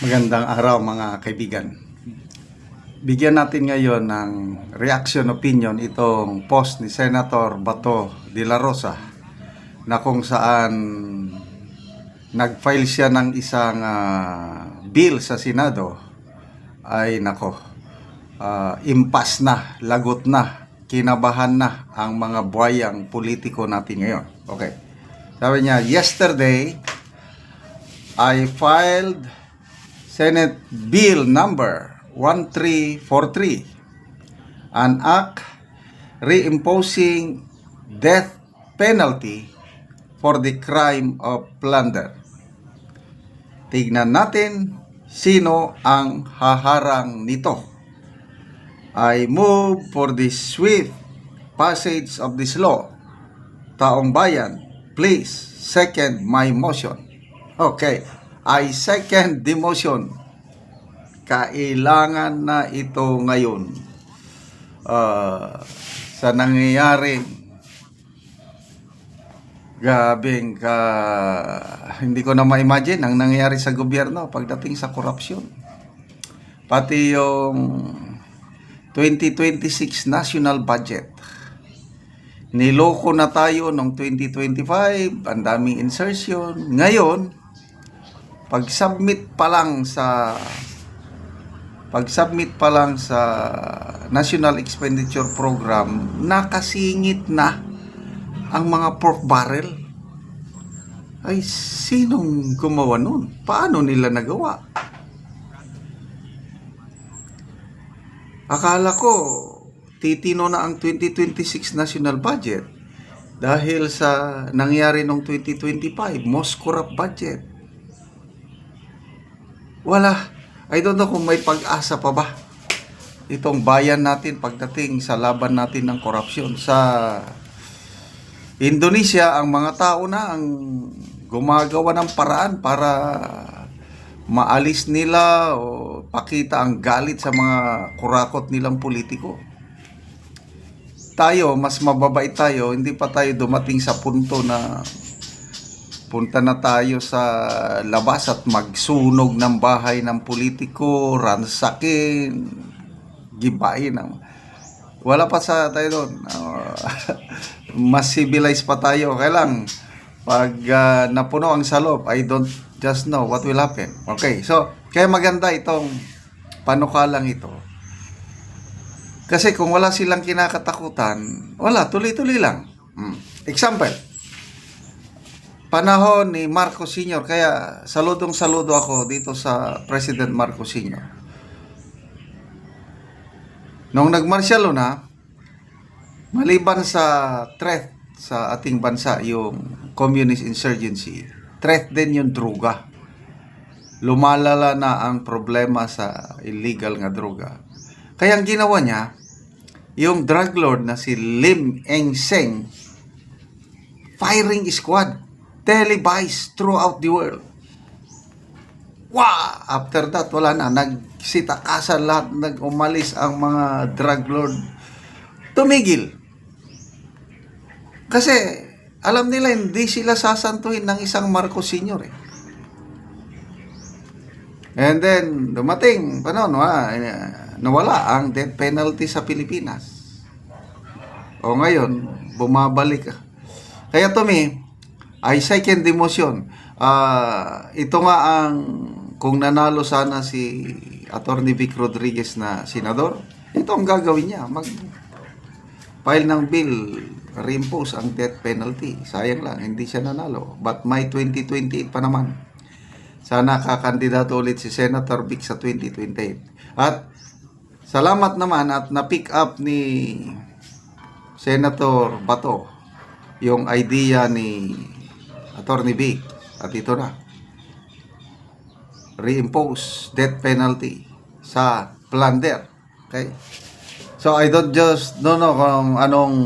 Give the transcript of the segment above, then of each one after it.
Magandang araw mga kaibigan. Bigyan natin ngayon ng reaction opinion itong post ni Senator Bato de la Rosa na kung saan nag-file siya ng isang ah, bill sa Senado ay nako ah, impas na, lagot na, kinabahan na ang mga buhayang politiko natin ngayon. Okay. Sabi niya, yesterday, I filed Senate Bill number 1343, an act reimposing death penalty for the crime of plunder. Tignan natin sino ang haharang nito. I move for the swift passage of this law. Taong bayan, please second my motion. Okay, I second the motion. Kailangan na ito ngayon Ah, sa nangyayaring gabing ka hindi ko na ma-imagine ang nangyayari sa gobyerno pagdating sa korupsyon. Pati yung 2026 national budget. Niloko na tayo noong 2025, ang daming insertion. Ngayon, pag-submit pa lang sa pag-submit pa lang sa National Expenditure Program, nakasingit na ang mga pork barrel. Ay, sinong gumawa nun? Paano nila nagawa? Akala ko, titino na ang 2026 national budget dahil sa nangyari noong 2025, most corrupt budget. Wala. I don't know kung may pag-asa pa ba itong bayan natin pagdating sa laban natin ng korupsyon. Sa Indonesia, ang mga tao na ang gumagawa ng paraan para maalis nila o pakita ang galit sa mga kurakot nilang politiko. Tayo, mas mababait tayo, hindi pa tayo dumating sa punto na punta na tayo sa labas at magsunog ng bahay ng politiko, ransakin, gibain. Wala pa sa tayo doon. Ah, mas civilized pa tayo. Kailang pag ah, napuno ang salop, I don't just know what will happen. Okay, so kaya maganda itong panukalang ito. Kasi kung wala silang kinakatakutan, wala, tuloy-tuloy lang. Hmm. Example, panahon ni Marcos Sr. Kaya saludong saludo ako dito sa President Marcos Sr. Nung nagmarsyalo na, maliban sa threat sa ating bansa, yung communist insurgency, threat din yung druga. Lumalala na ang problema sa illegal nga droga. Kaya ang ginawa niya, yung drug lord na si Lim Eng Seng, firing squad, televised throughout the world. Wow! After that, wala na. Nagsitakasan lahat, nag-umalis ang mga drug lord. Tumigil. Kasi, alam nila, hindi sila sasantuhin ng isang Marcos Sr. Eh. And then, dumating, panon, wa, eh, nawala ang death penalty sa Pilipinas. O ngayon, bumabalik. Kaya to me, I second the motion. Ah, ito nga ang kung nanalo sana si Attorney Vic Rodriguez na senador, ito ang gagawin niya. Mag file ng bill, reimpose ang death penalty. Sayang lang, hindi siya nanalo. But may 2028 pa naman. Sana kakandidato ulit si Senator Vic sa 2028. At salamat naman at na-pick up ni Senator Bato yung idea ni Attorney Vic at ito na. Reimpose death penalty sa plunder. Okay? So I don't just don't know kung anong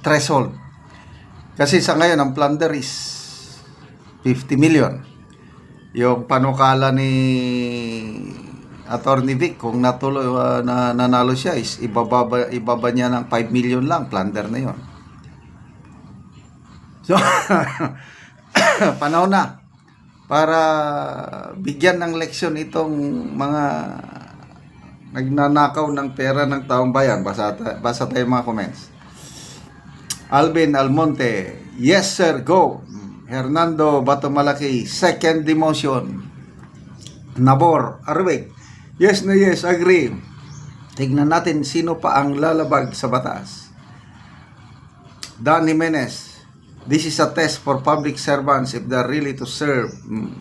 threshold. Kasi sa ngayon ang plunder is 50 million. Yung panukala ni Attorney Vic kung natuloy uh, na nanalo siya is ibababa ibaba niya ng 5 million lang plunder na yon So, panahon na para bigyan ng leksyon itong mga nagnanakaw ng pera ng taong bayan. Basa, basa tayo mga comments. Alvin Almonte, yes sir, go. Hernando Batomalaki, second demotion. Nabor, Arwig, yes na yes, agree. Tignan natin sino pa ang lalabag sa batas. Dan Jimenez, this is a test for public servants if they're really to serve. Mm.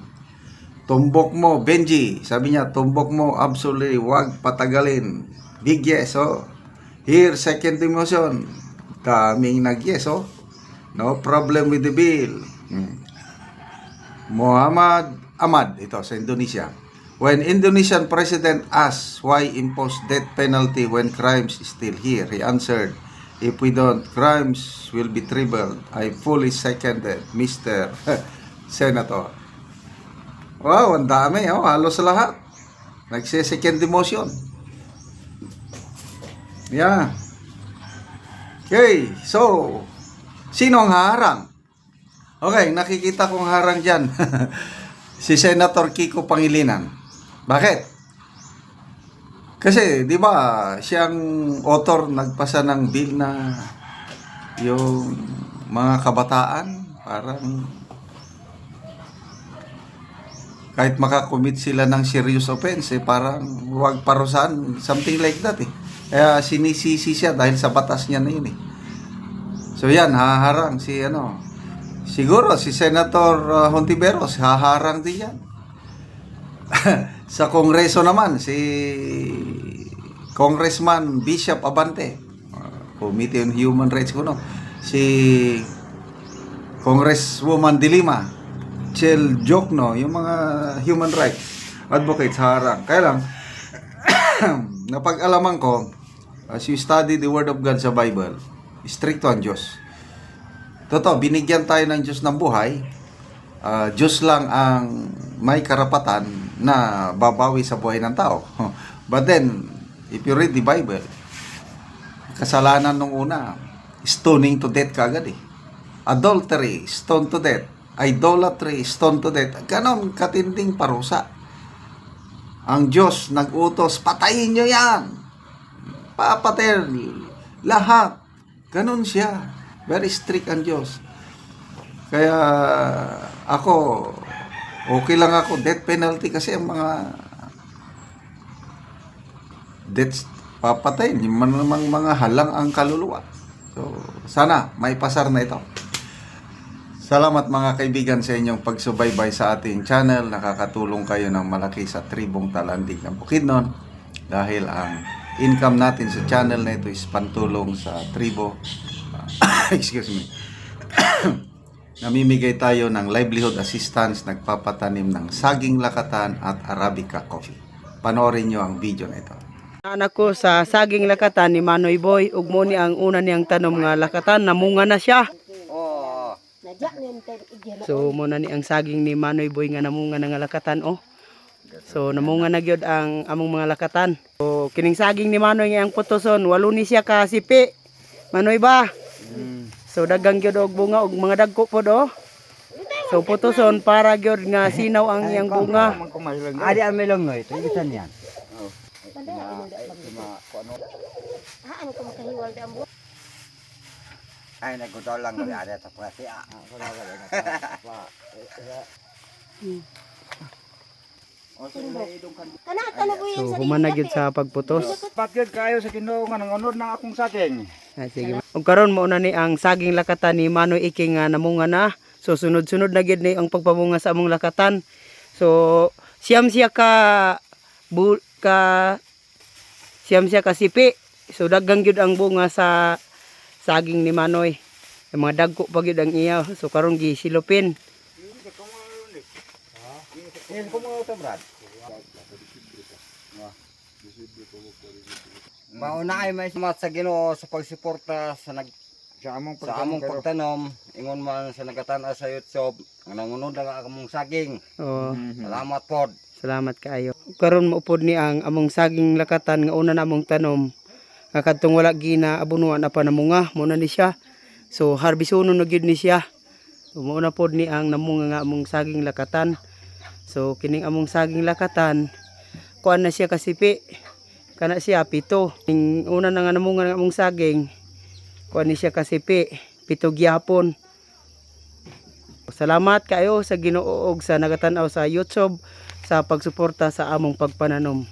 Tumbok mo, Benji. Sabi niya, tumbok mo, absolutely, wag patagalin. Big yes, oh. Here, second demotion. Daming nag-yes, oh. No problem with the bill. Hmm. Muhammad Ahmad, ito sa Indonesia. When Indonesian president asked why impose death penalty when crimes still here, he answered, if we don't, crimes will be tripled. I fully seconded, Mr. Senator. Wow, ang dami, oh, halos lahat. Nagse-second demotion. Yeah. Okay, so, sino ang haharang? Okay, nakikita kong harang dyan. si Senator Kiko Pangilinan. Bakit? Kasi, di ba, siyang author nagpasa ng bill na yung mga kabataan, parang kahit makakommit sila ng serious offense, eh, parang huwag parusahan, something like that eh. Kaya sinisisi siya dahil sa batas niya na yun eh. So yan, haharang si ano, siguro si Senator uh, Hontiveros, haharang din yan. sa Kongreso naman, si Congressman Bishop Abante, uh, Committee on Human Rights ko no, si Congresswoman Dilima, Chel Jokno, yung mga human rights advocates harang. Kaya lang, napag-alaman ko, as you study the Word of God sa Bible, stricto ang Diyos. Totoo, binigyan tayo ng Diyos ng buhay. Ah, Diyos lang ang may karapatan na babawi sa buhay ng tao. But then, if you read the Bible, kasalanan nung una, stoning to death kagad eh. Adultery, stone to death. Idolatry, stone to death. Ganon katinding parusa. Ang Diyos nag-utos, patayin nyo yan. Papatayin. Lahat. Ganon siya. Very strict ang Diyos. Kaya ako, okay lang ako. Death penalty kasi ang mga deaths papatayin. Yung man namang mga halang ang kaluluwa. So, sana may pasar na ito. Salamat mga kaibigan sa inyong pagsubaybay sa ating channel. Nakakatulong kayo ng malaki sa tribong talandig ng Bukidnon dahil ang income natin sa channel na ito is pantulong sa tribo. excuse me. Namimigay tayo ng livelihood assistance, nagpapatanim ng saging lakatan at Arabica coffee. Panoorin nyo ang video na ito. Anak ko sa saging lakatan ni Manoy Boy, ug mo ni ang una niyang tanom nga lakatan, namunga na siya. So mo na ni ang saging ni Manoy Boy nga namunga na nga lakatan oh. So namunga na gyud ang among mga lakatan. So kining saging ni Manoy nga ang putoson, walo ni siya ka sipi. Manoy ba? So dagang gyud og bunga og mga dagko pod oh. So putoson para gyud nga sinaw ang iyang bunga. Adi ang melong no, ito isan yan. Ay, nagkutaw lang kami ada sa pwede. So human na gyud sa pagputos. Pakyod kayo sa Ginoo nga nangunod ng akong saking. Ah, sige. Ug karon mo na ni ang saging lakatan ni Manoy Iki nga namunga na. So sunod-sunod na gid ni ang pagpamunga sa among lakatan. So siyam siya ka bu, ka siyam siya ka sipi. So daghang gyud ang bunga sa saging ni Manoy. Yung mga dagko pa gyud ang iya. So karon gi silupin. Yan ko mo ito, Brad. Mauna ay may sumat sa Ginoo sa pagsuporta sa nag Sa among sa among pagtanom ingon man sa nagatan sa YouTube nga nangunod ang among saging. Oh, Salamat pod. salamat kaayo. Karon maupod ni ang among saging lakatan nga una namong tanom. Nga kadtong wala gina abunuan apa namunga mo na ni siya. So harbisono na gyud ni siya. So na pod ni ang namunga nga among saging lakatan. So kining among saging lakatan kuan na siya kasipi. Kana siya pito. Ning una na nga namunga ng among saging kuan ni siya kasipi. Pito gyapon. Salamat kayo sa Ginoo ug sa nagatan-aw sa YouTube sa pagsuporta sa among pagpananom.